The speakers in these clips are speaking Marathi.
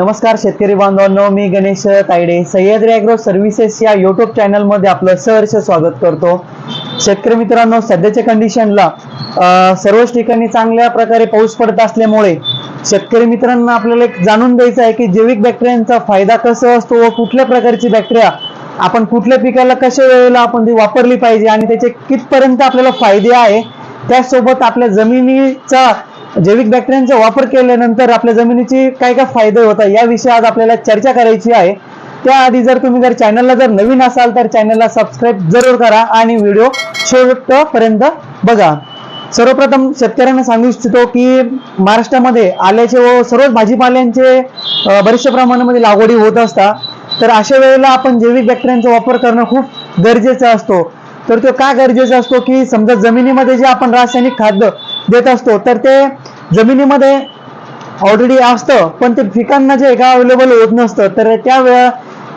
नमस्कार शेतकरी बांधवांनो मी गणेश तायडे. सह्याद्री अॅग्रो सर्व्हिसेस या युट्यूब चॅनलमध्ये आपलं सहर्ष स्वागत करतो. शेतकरी मित्रांनो सध्याच्या कंडिशनला सर्वच ठिकाणी चांगल्या प्रकारे पाऊस पडत असल्यामुळे शेतकरी मित्रांना आपल्याला एक जाणून द्यायचं आहे की जैविक बॅक्टेरियांचा फायदा कसा असतो व कुठल्या प्रकारची बॅक्टेरिया आपण कुठल्या पिकाला कशा वेळेला आपण ती वापरली पाहिजे आणि त्याचे कितपर्यंत आपल्याला फायदे आहे त्यासोबत आपल्या जमिनीचा जैविक बॅक्टेरियांचा वापर केल्यानंतर आपल्या जमिनीची काय काय फायदे होतात या विषयी आज आपल्याला चर्चा करायची आहे. त्याआधी जर तुम्ही जर चॅनलला जर नवीन असाल तर चॅनलला सबस्क्राईब जरूर करा आणि व्हिडिओ शेवटपर्यंत बघा. सर्वप्रथम शेतकऱ्यांना सांगू इच्छितो की महाराष्ट्रामध्ये आल्याचे व सर्वच भाजीपाल्यांचे बरेचशा प्रमाणामध्ये लागवडी होत असतात तर अशा वेळेला आपण जैविक बॅक्टेरियांचा वापर करणं खूप गरजेचं असतो. तर तो का गरजेचा असतो की समजा जमिनीमध्ये जे आपण रासायनिक खाद्य देत असतो तर ते जमिनीमध्ये ऑलरेडी असतं पण ते पिकांना जे का अवेलेबल होत नसतं तर त्या वेळा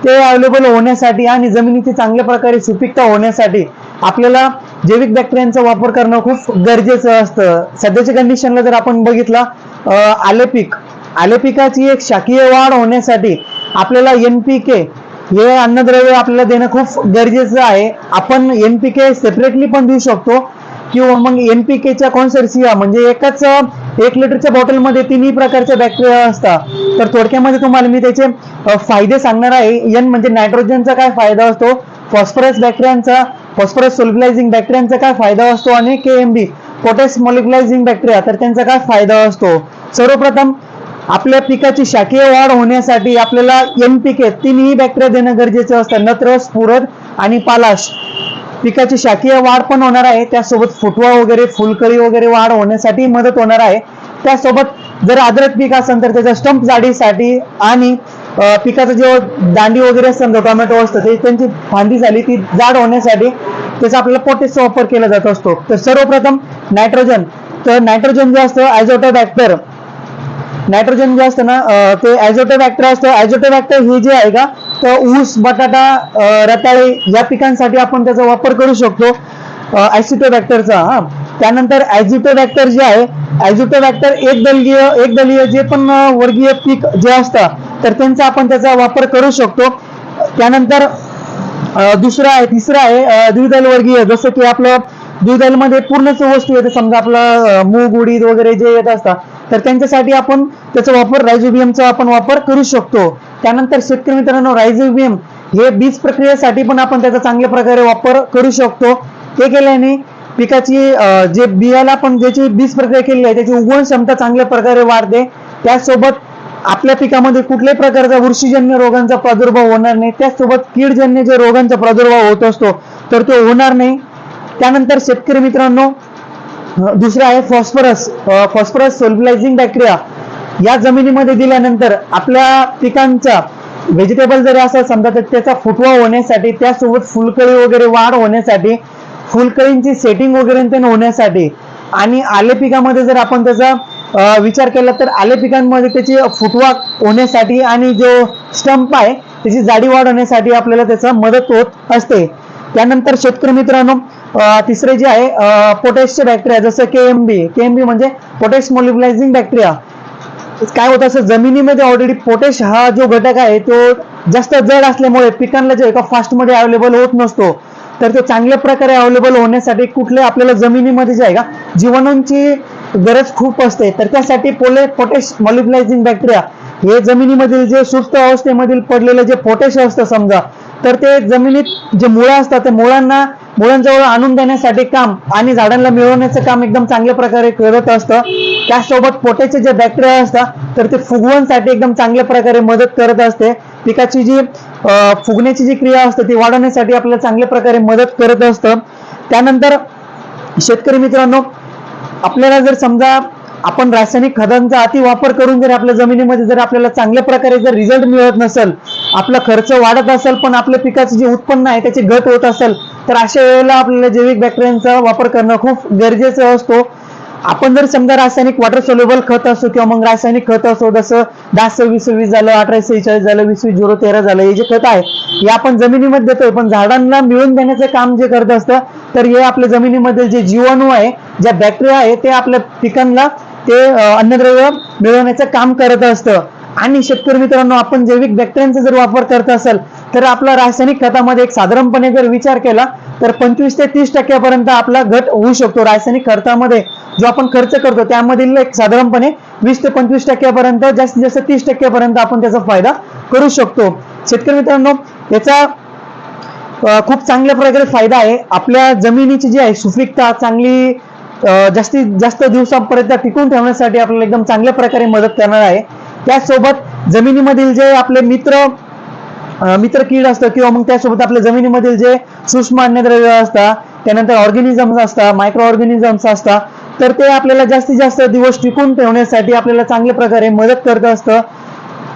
ते अवेलेबल होण्यासाठी आणि जमिनीची चांगल्या प्रकारे सुपीकता होण्यासाठी आपल्याला जैविक बॅक्टेरियांचा वापर करणं खूप गरजेचं असतं. सध्याच्या कंडिशनला जर आपण बघितलं आले पीक. आले पिकाची एक शाकीय वाढ होण्यासाठी आपल्याला एन पी के हे अन्नद्रव्य आपल्याला देणं खूप गरजेचं आहे. आपण एन पी के सेपरेटली पण देऊ शकतो. किंवा मग एन पी केच्या कॉन्सर्सिया म्हणजे एकाच एक लिटरच्या बॉटलमध्ये तिन्ही प्रकारच्या बॅक्टेरिया असतात. तर थोडक्यामध्ये तुम्हाला मी त्याचे फायदे सांगणार आहे. एन म्हणजे नायट्रोजनचा काय फायदा असतो? फॉस्फरस बॅक्टेरियांचा फॉस्फरस सोल्बिलायझिंग बॅक्टेरियांचा काय फायदा असतो? आणि K M B potash mobilizing bacteria तर त्यांचा काय फायदा असतो? सर्वप्रथम आपल्या पिकाची शाकीय वाढ होण्यासाठी आपल्याला एन पी के तिन्ही बॅक्टेरिया देणं गरजेचं असतं. नत्र स्फुरद आणि पालाश. पिकाची शाकीय वाढ पण होणार आहे. त्यासोबत फुटवा वगैरे फुलकळी वगैरे वाढ होण्यासाठी मदत होणार आहे. त्यासोबत जर आदरक पीक असेल तर त्याच्या स्टंप जाडीसाठी आणि पिकाचं जे दांडी वगैरे असतं टोमॅटो असतं ते त्यांची फांदी झाली ती जाड होण्यासाठी त्याचा आपल्याला पोटॅशचा वापर केला जात असतो. तर सर्वप्रथम नायट्रोजन तर नायट्रोजन जे असतं ॲझोटोबॅक्टर नायट्रोजन जे असतं ना ते ॲझोटोबॅक्टर असतं. ॲझोटोबॅक्टर हे जे आहे का तर ऊस बटाटा रताळे या पिकांसाठी आपण त्याचा वापर करू शकतो. ॲसिटोबॅक्टरचा हा. त्यानंतर ॲझिटोबॅक्टर जे आहे ॲझिटोबॅक्टर एक दलगीय एक दलीय जे पण वर्गीय पीक जे असतं तर त्यांचा आपण त्याचा वापर करू शकतो. त्यानंतर दुसरा दुसरं आहे तिसरं आहे द्विदल वर्गीय. जसं की आपलं द्विदलमध्ये पूर्णच वस्तू येते. समजा आपलं मूग उडीद वगैरे जे येत असतात तर त्यांच्यासाठी आपण त्याचा वापर रायझोबियमचा आपण वापर करू शकतो. त्यानंतर शेतकरी मित्रांनो रायझोबियम हे बीज प्रक्रियेसाठी पण आपण त्याचा चांगल्या प्रकारे वापर करू शकतो. ते केल्याने पिकाची जे बियाला पण ज्याची बीज प्रक्रिया केली आहे त्याची उगवण क्षमता चांगल्या प्रकारे वाढते. त्यासोबत आपल्या पिकामध्ये कुठल्याही प्रकारचा बुरशीजन्य रोगांचा प्रादुर्भाव होणार नाही. त्यासोबत कीडजन्य जे रोगांचा प्रादुर्भाव होत असतो तर तो होणार नाही. त्यानंतर शेतकरी मित्रांनो दुसरं आहे फॉस्फरस. Phosphorus सोल्बलायझिंग bacteria. या जमिनीमध्ये दिल्यानंतर आपल्या पिकांचा व्हेजिटेबल जरी असं समजा तर त्याचा फुटवा होण्यासाठी त्यासोबत फुलकळी वगैरे वाढ होण्यासाठी फुलकळींची सेटिंग वगैरे ते होण्यासाठी आणि आले पिकामध्ये जर आपण त्याचा विचार केला तर आले पिकांमध्ये त्याची फुटवा होण्यासाठी आणि जो स्टंप आहे त्याची जाडी वाढ होण्यासाठी आपल्याला त्याचा मदत होत असते. त्यानंतर शेतकरी मित्रांनो तिसरे जे आहे पोटॅशचे बॅक्टेरिया जसं के एम बी के एम बी म्हणजे पोटॅश मोलिब्लायझिंग बॅक्टेरिया काय होतं असं जमिनीमध्ये ऑलरेडी पोटॅश हा जो घटक आहे तो जास्त जड असल्यामुळे पिकांना जे एका फास्टमध्ये अवेलेबल होत नसतो. तर तो चांगल्या प्रकारे अवेलेबल होण्यासाठी कुठले आपल्याला जमिनीमध्ये जे आहे का जीवाणूंची गरज खूप असते. तर त्यासाठी पोले पोटॅश मॉलिब्लायझिंग बॅक्टेरिया हे जमिनीमधील जे सुस्त अवस्थेमधील पडलेलं जे पोटॅश असतं समजा तर ते जमिनीत जे मुळं असतात त्या मुळांना मुळांजवळ आणून देण्यासाठी काम आणि झाडांना मिळवण्याचं काम एकदम चांगल्या प्रकारे करत असतं. त्यासोबत पोट्याचे जे बॅक्टेरिया असतात तर ते फुगवणसाठी एकदम चांगल्या प्रकारे मदत करत असते. पिकाची जी फुगण्याची जी क्रिया असते ती वाढवण्यासाठी आपल्याला चांगल्या प्रकारे मदत करत असतं. त्यानंतर शेतकरी मित्रांनो आपल्याला जर समजा आपण रासायनिक खतांचा अति वापर करून जर आपल्या जमिनीमध्ये जर आपल्याला चांगल्या प्रकारे जर रिझल्ट मिळत नसेल आपला खर्च वाढत असेल पण आपल्या पिकाचं जे उत्पन्न आहे त्याची घट होत असेल तर अशा वेळेला आपल्याला जैविक बॅक्टेरियांचा वापर करणं खूप गरजेचं असतो. आपण जर समजा रासायनिक वॉटर सोल्युबल खत असो किंवा मग रासायनिक खत असो जसं दहा सव्वीस वीस झालं अठरा सेहेचाळीस झालं वीस वीस झिरो तेरा झालं हे जे खत आहे हे आपण जमिनीमध्ये देतोय पण झाडांना मिळून देण्याचं काम जे करत असतं तर हे आपल्या जमिनीमध्ये जे जीवाणू आहे ज्या बॅक्टेरिया आहे ते आपल्या पिकांना ते अन्नद्रव्य मिळवण्याचं काम करत असतं. आणि शेतकरी मित्रांनो आपण जैविक बॅक्टेरियांचा जर वापर करत असेल तर आपला रासायनिक खतामध्ये एक साधारणपणे जर विचार केला तर पंचवीस ते तीस टक्क्यापर्यंत आपला घट होऊ शकतो. रासायनिक खतामध्ये जो आपण खर्च करतो त्यामधील एक साधारणपणे वीस ते पंचवीस टक्क्यापर्यंत जास्तीत जास्त तीस टक्क्यापर्यंत आपण त्याचा फायदा करू शकतो. शेतकरी मित्रांनो याचा खूप चांगल्या प्रकारे फायदा आहे. आपल्या जमिनीची जी आहे सुपीकता चांगली जास्तीत जास्त दिवसांपर्यंत टिकून ठेवण्यासाठी आपल्याला एकदम चांगल्या प्रकारे मदत करणार आहे. त्यासोबत जमिनीमधील जे आपले मित्र मित्र कीड असतं किंवा मग त्यासोबत आपल्या जमिनीमधील जे सूक्ष्म अन्नद्रव्य असतात त्यानंतर ऑर्गॅनिझम्स असतात मायक्रो ऑर्गॅनिझम्स असतात तर ते आपल्याला जास्तीत जास्त दिवस टिकून ठेवण्यासाठी आपल्याला चांगल्या प्रकारे मदत करत असतं.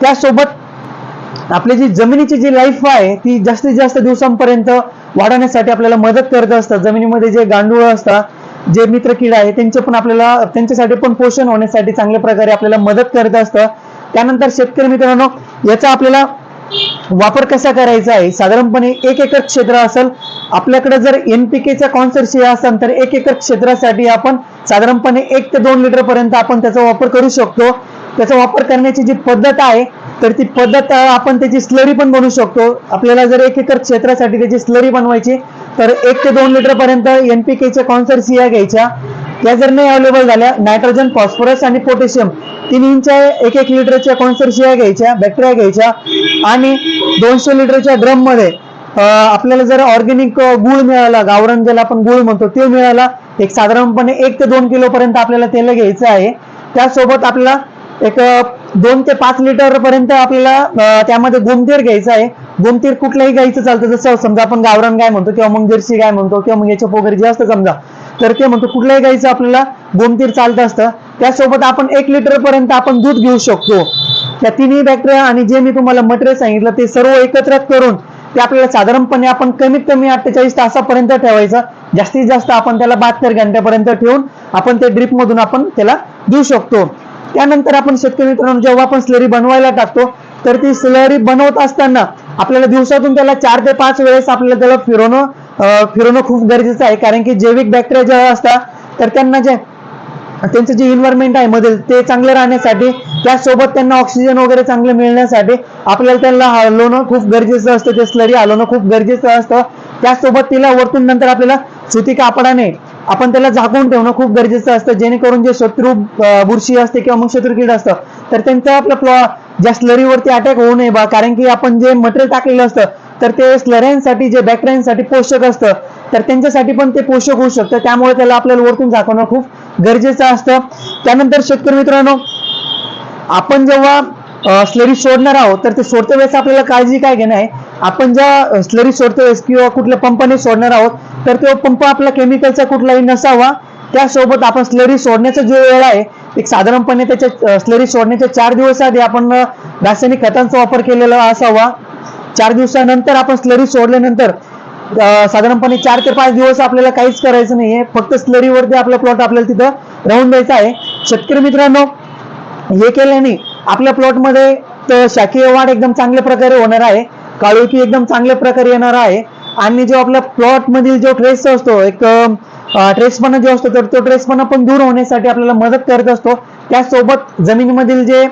त्यासोबत आपली जी जमिनीची जी लाईफ आहे ती जास्तीत जास्त दिवसांपर्यंत वाढवण्यासाठी आपल्याला मदत करत असतात जमिनीमध्ये जे गांडूळ असतात जे मित्र कीड आहे त्यांचे पण आपल्याला त्यांच्यासाठी पण पोषण होण्यासाठी चांगल्या प्रकारे आपल्याला मदत करत असतं. त्यानंतर शेतकरी मित्रांनो याचा आपल्याला वापर कसा करायचा आहे? साधारणपणे एक एकर क्षेत्र असेल आपल्याकडे जर एनपीकेचा कॉन्सर्शिया असेल तर एक एकर क्षेत्रासाठी आपण साधारणपणे एक ते दोन लिटर पर्यंत आपण त्याचा वापर करू शकतो. त्याचा वापर करण्याची जी पद्धत आहे तर ती पद्धत आपण त्याची स्लरी पण बनवू शकतो. आपल्याला जर एक एकर क्षेत्रासाठी त्याची स्लरी बनवायची तर एक ते दोन लिटर पर्यंत एनपीकेच्या कॉन्सर्शिया घ्यायच्या. त्या जर नाही अवेलेबल झाल्या. नायट्रोजन फॉस्फरस आणि पोटॅशियम तिन्हींच्या एक एक लिटरच्या कॉन्सर्शिया घ्यायच्या बॅक्टेरिया घ्यायच्या आणि दोनशे लिटरच्या ड्रममध्ये आपल्याला जर ऑर्गेनिक गुळ मिळाला गावरण ज्याला आपण गुळ म्हणतो ते मिळाला एक साधारणपणे एक ते दोन किलो पर्यंत आपल्याला तेल घ्यायचं आहे. त्यासोबत आपल्याला एक दोन ते पाच लिटर पर्यंत आपल्याला त्यामध्ये गोमतीर घ्यायचं आहे. गोमतीर कुठल्याही गायचं चालतं जसं समजा आपण गावरण गाय म्हणतो किंवा मग जर्सी गाय म्हणतो किंवा मग याच्या वगैरे जे असतं समजा. तर ते म्हणतो कुठल्याही गाईचं आपल्याला गोमतीर चालत असतं. त्यासोबत आपण एक लिटर पर्यंत आपण दूध घेऊ शकतो. त्या तिन्ही बॅक्टेरिया आणि जे मी तुम्हाला मटेरियल सांगितलं ते सर्व एकत्र करून ते आपल्याला साधारणपणे आपण कमीत कमी अठ्ठेचाळीस तासापर्यंत ठेवायचं. जास्तीत जास्त आपण त्याला बहात्तर घंट्यापर्यंत ठेवून आपण ते ड्रिप मधून आपण त्याला देऊ शकतो. त्यानंतर आपण शेतकरी मित्रांनो जेव्हा आपण स्लरी बनवायला टाकतो तर ती स्लरी बनवत असताना आपल्याला दिवसातून त्याला चार ते पाच वेळेस आपल्याला त्याला फिरवणं फिरवणं खूप गरजेचं आहे कारण की जैविक बॅक्टेरिया ज्या असतात तर त्यांना जे त्यांचं जे इन्व्हायरमेंट आहे मध्ये ते चांगलं राहण्यासाठी त्यासोबत त्यांना ऑक्सिजन वगैरे चांगलं मिळण्यासाठी आपल्याला त्यांना हलवणं खूप गरजेचं असतं ते स्लरी हलवणं खूप गरजेचं असतं. त्यासोबत तिला वरतून नंतर आपल्याला सुती कापडाने आपण त्याला झाकून ठेवणं खूप गरजेचं असतं जेणेकरून जे शत्रू बुरशी असते किंवा मग शत्रू कीड असतं तर त्यांचं आपलं प्लॉ ज्या स्लरीवरती अटॅक होऊ नये बा कारण की आपण जे मटेरियल टाकलेलं असतं तर ते स्लऱ्यांसाठी जे बॅक्टेरियांसाठी पोषक असतं तर त्यांच्यासाठी पण ते पोषक होऊ शकतं. त्यामुळे त्याला आपल्याला वरतून झाकवणं खूप गरजेचं असतं. त्यानंतर शेतकरी मित्रांनो आपण जेव्हा स्लरी सोडणार आहोत तर ते सोडते वेळेस आपल्याला काळजी काय घेणं आहे? आपण ज्या स्लरी सोडतो वेळेस किंवा कुठल्या पंपाने सोडणार आहोत तर तो पंप आपला केमिकलचा कुठलाही नसावा. त्यासोबत आपण स्लरी सोडण्याचा जो वेळ आहे एक साधारणपणे त्याच्या स्लरी सोडण्याच्या चार दिवस आधी आपण रासायनिक खतांचा वापर केलेला असावा. चार दिवसानंतर आपण स्लरी सोडल्यानंतर साधारणपणे चार ते पाच दिवस आपल्याला काहीच करायचं नाहीये. फक्त स्लरीवरती आपला प्लॉट आपल्याला तिथं राहून द्यायचा आहे. शेतकरी मित्रांनो हे केल्याने आपल्या प्लॉटमध्ये तर शाकीय वाढ एकदम चांगल्या प्रकारे होणार आहे. काळोखी एकदम चांगल्या प्रकारे येणार आहे. आणि जो आपल्या प्लॉट मधील जो ट्रेस असतो एक ट्रेसपणा जो असतो तर तो ट्रेसपणा पण दूर होण्यासाठी आपल्याला मदत करत असतो. त्यासोबत जमिनीमधील जे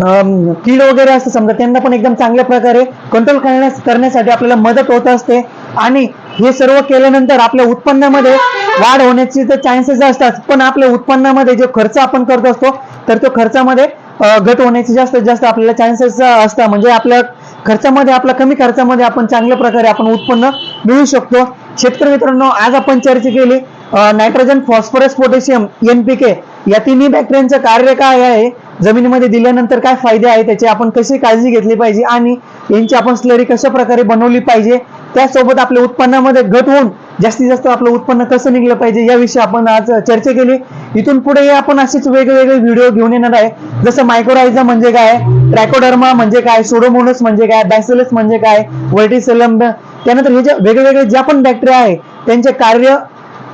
कीड वगैरे असते समजा त्यांना पण एकदम चांगल्या प्रकारे कंट्रोल करण्यास करण्यासाठी आपल्याला मदत होत असते. आणि हे सर्व केल्यानंतर आपल्या उत्पन्नामध्ये वाढ होण्याची तर चान्सेस असतात. पण आपल्या उत्पन्नामध्ये जो खर्च आपण करत असतो तर तो खर्चामध्ये घट होण्याची जास्तीत जास्त आपल्याला चान्सेस असतात. म्हणजे आपल्या खर्चामध्ये आपल्या कमी खर्चामध्ये आपण चांगल्या प्रकारे आपण उत्पन्न मिळू शकतो. शेतकरी मित्रांनो आज आपण चर्चा केली नायट्रोजन फॉस्फरस पोटॅशियम एनपीके या तिन्ही बॅक्टेरियांचं कार्य काय आहे? जमिनीमध्ये दिल्यानंतर काय फायदे आहे त्याची आपण कशी काळजी घेतली पाहिजे आणि यांची आपण स्लरी कशा प्रकारे बनवली पाहिजे त्यासोबत आपल्या उत्पन्नामध्ये घट होऊन जास्तीत जास्त आपलं उत्पन्न कसं निघलं पाहिजे याविषयी आपण आज चर्चा केली. इथून पुढे आपण असेच वेगवेगळे व्हिडिओ घेऊन येणार आहे. जसं मायक्रोरायझा म्हणजे काय ट्रॅकोडर्मा म्हणजे काय सोडोमोनस म्हणजे काय बॅसिलस म्हणजे काय वर्टिसेलम त्यानंतर हे जे वेगवेगळे ज्या पण बॅक्टेरिया आहे त्यांचे कार्य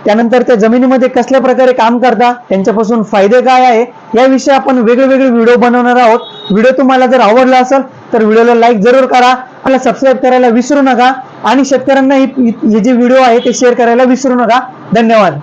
त्यानंतर त्या जमिनीमध्ये कसल्या प्रकारे काम करता त्यांच्यापासून फायदे काय आहे याविषयी आपण वेगळे वेगळे व्हिडिओ बनवणार आहोत. व्हिडिओ तुम्हाला जर आवडला असेल तर व्हिडिओला लाईक जरूर करा. आपल्याला सबस्क्राईब करायला विसरू नका. आणि शेतकऱ्यांना हे जे व्हिडिओ आहे ते शेअर करायला विसरू नका. धन्यवाद.